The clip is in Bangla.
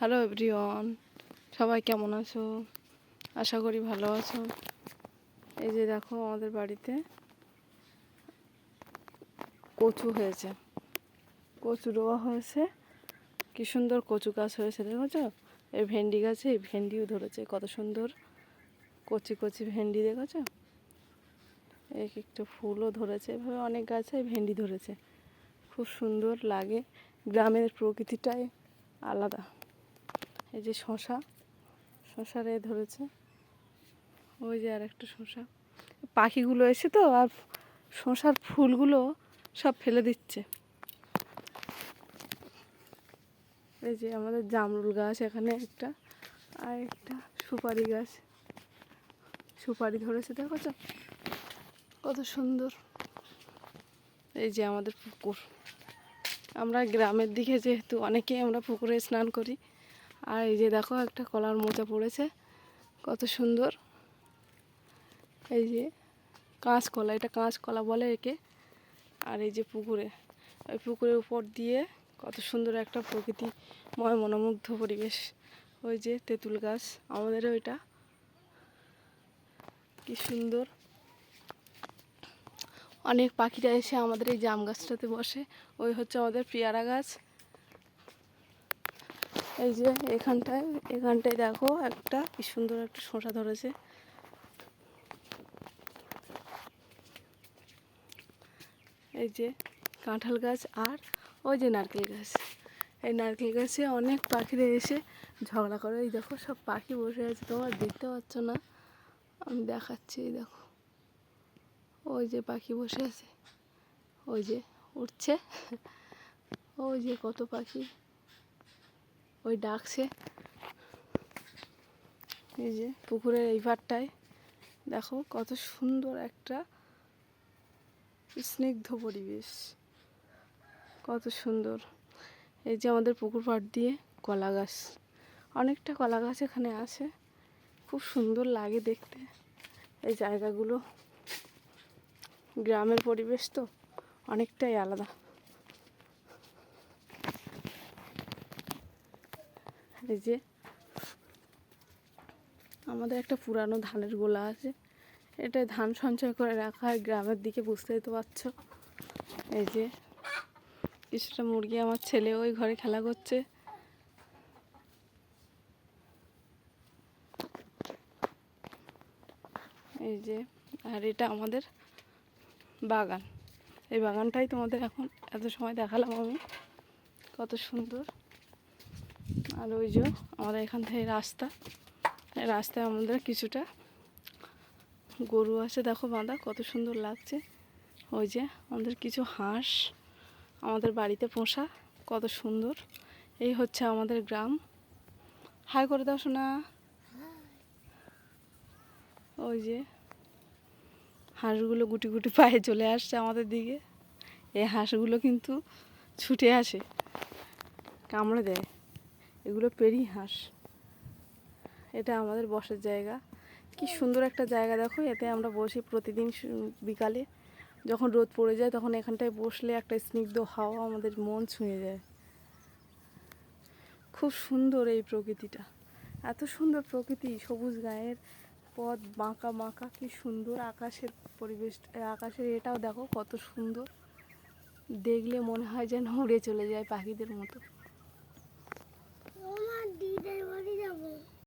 হ্যালো এভরিওয়ান সবাই কেমন আছো? আশা করি ভালো আছো। এই যে দেখো, আমাদের বাড়িতে কচু হয়েছে। কচু রোয়া হয়েছে। কি সুন্দর কচু গাছ হয়েছে, দেখেছ? এই ভেন্ডি গাছে এই ভেন্ডিও ধরেছে। কত সুন্দর কচি কচি ভেন্ডি, দেখেছ? এক একটা ফুলও ধরেছে। এভাবে অনেক গাছে ভেন্ডি ধরেছে। খুব সুন্দর লাগে। গ্রামের প্রকৃতিটাই আলাদা। এই যে শশা শশার ধরেছে। ওই যে আর একটা শশা। পাখিগুলো এসে তো, আর শশার ফুলগুলো সব ফেলে দিচ্ছে। এই যে আমাদের জামরুল গাছ এখানে একটা, আর একটা সুপারি গাছ। সুপারি ধরেছে, দেখো কত সুন্দর। এই যে আমাদের পুকুর। আমরা গ্রামের দিকে যেহেতু অনেকেই আমরা পুকুরে স্নান করি আর এই যে দেখো একটা কলার মোচা পড়েছে, কত সুন্দর। এই যে কাঁচকলা, এটা কাঁচকলা বলে একে। আর এই যে পুকুরে, ওই পুকুরের উপর দিয়ে কত সুন্দর একটা প্রকৃতিময় মনোমুগ্ধ পরিবেশ। ওই যে তেঁতুল গাছ আমাদের ওইটা কি সুন্দর। অনেক পাখিরা এসে আমাদের এই জাম গাছটাতে বসে। ওই হচ্ছে আমাদের পেয়ারা গাছ। এই যে এখানটায় এখানটায় দেখো একটা কি সুন্দর একটা শসা ধরেছে। এই যে কাঁঠাল গাছ আর ওই যে নারকেল গাছ। এই নারকেল গাছে অনেক পাখিরা এসে ঝগড়া করে। এই দেখো সব পাখি বসে আছে, তোমার দেখতে পাচ্ছ না? আমি দেখাচ্ছি, এই দেখো। ওই যে পাখি বসে আছে, ওই যে উঠছে। ওই যে কত পাখি। ওই ডাকছে। এই যে পুকুরের এই পারটায় দেখো কত সুন্দর একটা স্নিগ্ধ পরিবেশ। কত সুন্দর। এই যে আমাদের পুকুর পাড় দিয়ে কলা গাছ। অনেকটা কলা গাছ এখানে আছে। খুব সুন্দর লাগে দেখতে। এই জায়গাগুলো গ্রামের পরিবেশ তো অনেকটাই আলাদা। এই যে আমাদের একটা পুরানো ধানের গোলা আছে। এটা ধান সঞ্চয় করে রাখা হয় গ্রামের দিকে, বুঝতেই তো পারছ। এই যে কিছুটা মুরগি আমার ছেলে ওই ঘরে খেলা করছে। এই যে, আর এটা আমাদের বাগান। এই বাগানটাই তোমাদের এখন এত সময় দেখালাম আমি। কত সুন্দর। আর ওই যে আমাদের এখান থেকে রাস্তা। রাস্তায় আমাদের কিছুটা গরু আছে। দেখো বাঁধা, কত সুন্দর লাগছে। ওই যে আমাদের কিছু হাঁস, আমাদের বাড়িতে পোষা, কত সুন্দর। এই হচ্ছে আমাদের গ্রাম। হাই করে দাও শোনা ওই যে হাঁসগুলো গুটি গুটি পায়ে চলে আসছে আমাদের দিকে। এই হাঁসগুলো কিন্তু ছুটে আসে, কামড়ে দেয়। এগুলো পেরি হাঁস। এটা আমাদের বসার জায়গা। কি সুন্দর একটা জায়গা দেখো, এতে আমরা বসি প্রতিদিন বিকালে। যখন রোদ পড়ে যায়, তখন এখানটায় বসলে একটা স্নিগ্ধ হাওয়া আমাদের মন ছুঁয়ে যায়। খুব সুন্দর এই প্রকৃতিটা। এত সুন্দর প্রকৃতি, সবুজ গায়ের পথ বাঁকা বাঁকা, কি সুন্দর আকাশের পরিবেশ আকাশের এটাও দেখো কত সুন্দর। দেখলে মনে হয় যেন উড়ে চলে যায় পাখিদের মতো। দিদার বাড়ি যাব।